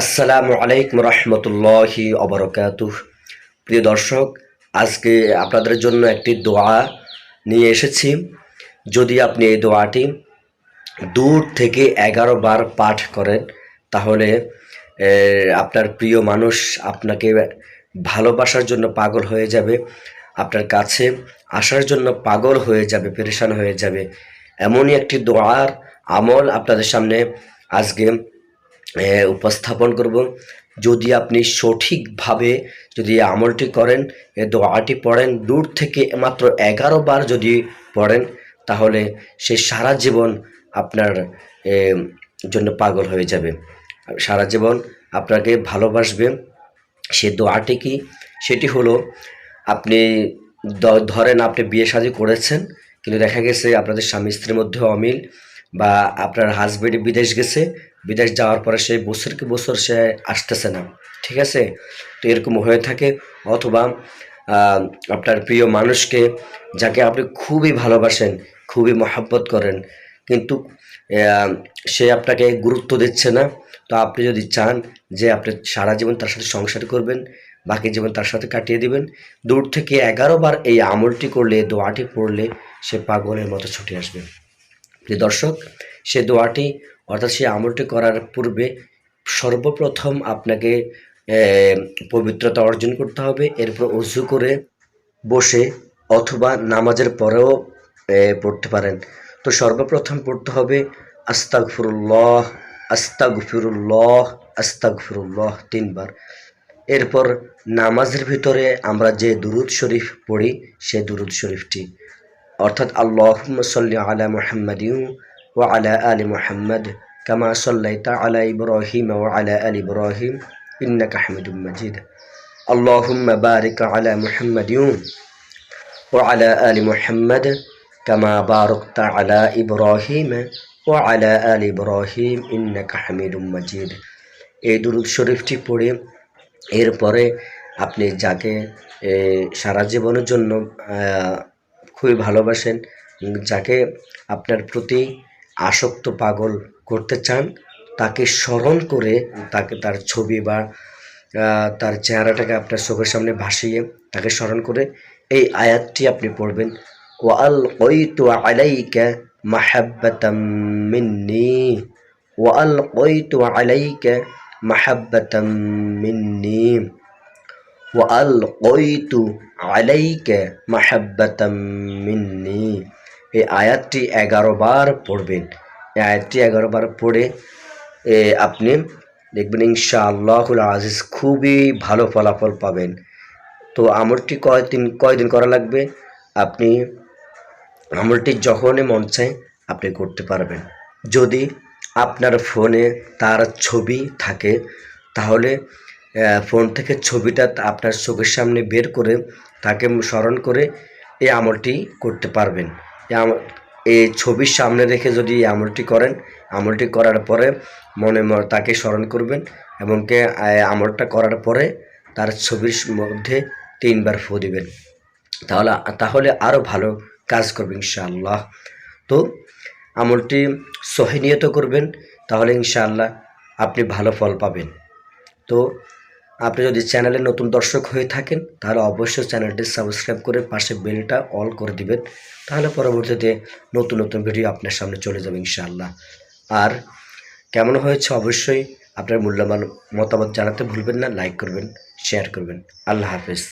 আসসালামু আলাইকুম রহমতুল্লাহি অবরকাত প্রিয় দর্শক, আজকে আপনাদের জন্য একটি দোয়া নিয়ে এসেছি। যদি আপনি এই দোয়াটি দূর থেকে এগারো বার পাঠ করেন, তাহলে আপনার প্রিয় মানুষ আপনাকে ভালোবাসার জন্য পাগল হয়ে যাবে, আপনার কাছে আসার জন্য পাগল হয়ে যাবে, পেরেশান হয়ে যাবে। এমনই একটি দোয়ার আমল আপনাদের সামনে আজকে উপস্থাপন করব। যদি আপনি সঠিকভাবে যদি আমলটি করেন দোয়াটি পড়েন, দূর থেকে মাত্র এগারো বার যদি পড়েন, তাহলে সে সারা জীবন আপনার জন্য পাগল হয়ে যাবে। সারা জীবন আপনাকে ভালোবাসবে। সে দোয়াটি কি? সেটি হলো, আপনি ধরেন আপনি বিয়ে শাদী করেছেন, কিন্তু দেখা গেছে আপনাদের স্বামী স্ত্রীর মধ্যে অমিল। বা আপনার হাজবেন্ড বিদেশ গেছে, বিদেশ যাওয়ার পরে সে বছরকে বছর সে আসতেছে না, ঠিক আছে? তো এরকম হয়ে থাকে, অথবা আপনার প্রিয় মানুষকে যাকে আপনি খুবই ভালোবাসেন, খুবই মহাব্বত করেন, কিন্তু সে আপনাকে গুরুত্ব দিচ্ছে না, তো আপনি যদি চান যে আপনি সারা জীবন তার সাথে সংসার করবেন, বাকি জীবন তার সাথে কাটিয়ে দিবেন, দূর থেকে এগারো বার এই আমলটি করলে, দোয়াটি পড়লে সে পাগলের মতো ছুটে আসবে। প্রিয় দর্শক, সে দোয়াটি, অর্থাৎ সে আমলটি করার পূর্বে সর্বপ্রথম আপনাকে পবিত্রতা অর্জন করতে হবে। এরপর অজু করে বসে অথবা নামাজের পরেও পড়তে পারেন। তো সর্বপ্রথম পড়তে হবে, আস্তাগফিরুল্লাহ আস্তাগফিরুল্লাহ আস্তাগফিরুল্লাহ তিনবার। এরপর নামাজের ভিতরে আমরা যে দুরুদ শরীফ পড়ি, সে দুরুদ শরীফটি। অর্থাৎ আল্লাহুম্মা সাল্লি আলা মুহাম্মাদিন ওয়া আলা আলি মুহাম্মাদ কামা সাল্লাইতা আলা ইব্রাহিম ওয়া আলা আলি ইব্রাহিম ইন্নাকা হামিদুম মাজিদ। আল্লাহুম্মা বারিক আলা মুহাম্মাদিন ওয়া আলা আলি মুহাম্মাদ কামা বারাকতা আলা ইব্রাহিম ওয়া আলা আলি ইব্রাহিম ইন্নাকা হামিদুম মাজিদ। এই দুরুদ শরীফটি পড়ে এরপরে আপনি যাকে সারা জীবনের জন্য খুবই ভালোবাসেন, যাকে আপনার প্রতি আসক্ত পাগল করতে চান, তাকে স্মরণ করে তাকে তার ছবি বা তার চেহারাটাকে আপনার চোখের সামনে ভাসিয়ে তাকে স্মরণ করে এই আয়াতটি আপনি পড়বেন, ওয়াল কইতু আলাইকা মাহাব্বাতাম মিন্নি, ওয়াল কইতু আলাইকা মাহাব্বাতাম মিন্নি। আলকইতু আলাইকে মাহাব্বাতাম মিন্নি। এই আয়াতটি এগারো বার পড়বেন। এই আয়াতটি এগারো বার পড়ে আপনি দেখবেন ইনশা আল্লাহুল আজিজ খুবই ভালো ফলাফল পাবেন। তো আমলটি কয়দিন কয়দিন করা লাগবে? আপনি আমলটি যখনই মন চায় আপনি করতে পারবেন। যদি আপনার ফোনে তার ছবি থাকে, তাহলে ফোন থেকে ছবিটা আপনার চোখের সামনে বের করে তাকে স্মরণ করে এই আমলটি করতে পারবেন। এই ছবির সামনে রেখে যদি এই আমলটি করেন, আমলটি করার পরে মনে তাকে স্মরণ করবেন এবং কে আমলটা করার পরে তার ছবির মধ্যে তিনবার ফু দিবেন। তাহলে তাহলে আরও ভালো কাজ করবে ইনশাআল্লাহ। তো আমলটি সহিনিয়ত করবেন, তাহলে ইনশাআল্লাহ আপনি ভালো ফল পাবেন। তো আপনি যদি চ্যানেলে নতুন দর্শক হয়ে থাকেন, তাহলে অবশ্যই চ্যানেলটি সাবস্ক্রাইব করে পাশে বেলটা অল করে দিবেন। তাহলে পরবর্তীতে নতুন নতুন ভিডিও আপনার সামনে চলে যাবে ইনশাআল্লাহ। আর কেমন হয়েছে অবশ্যই আপনার মূল্যবান মতামত জানাতে ভুলবেন না, লাইক করবেন, শেয়ার করবেন। আল্লাহ হাফেজ।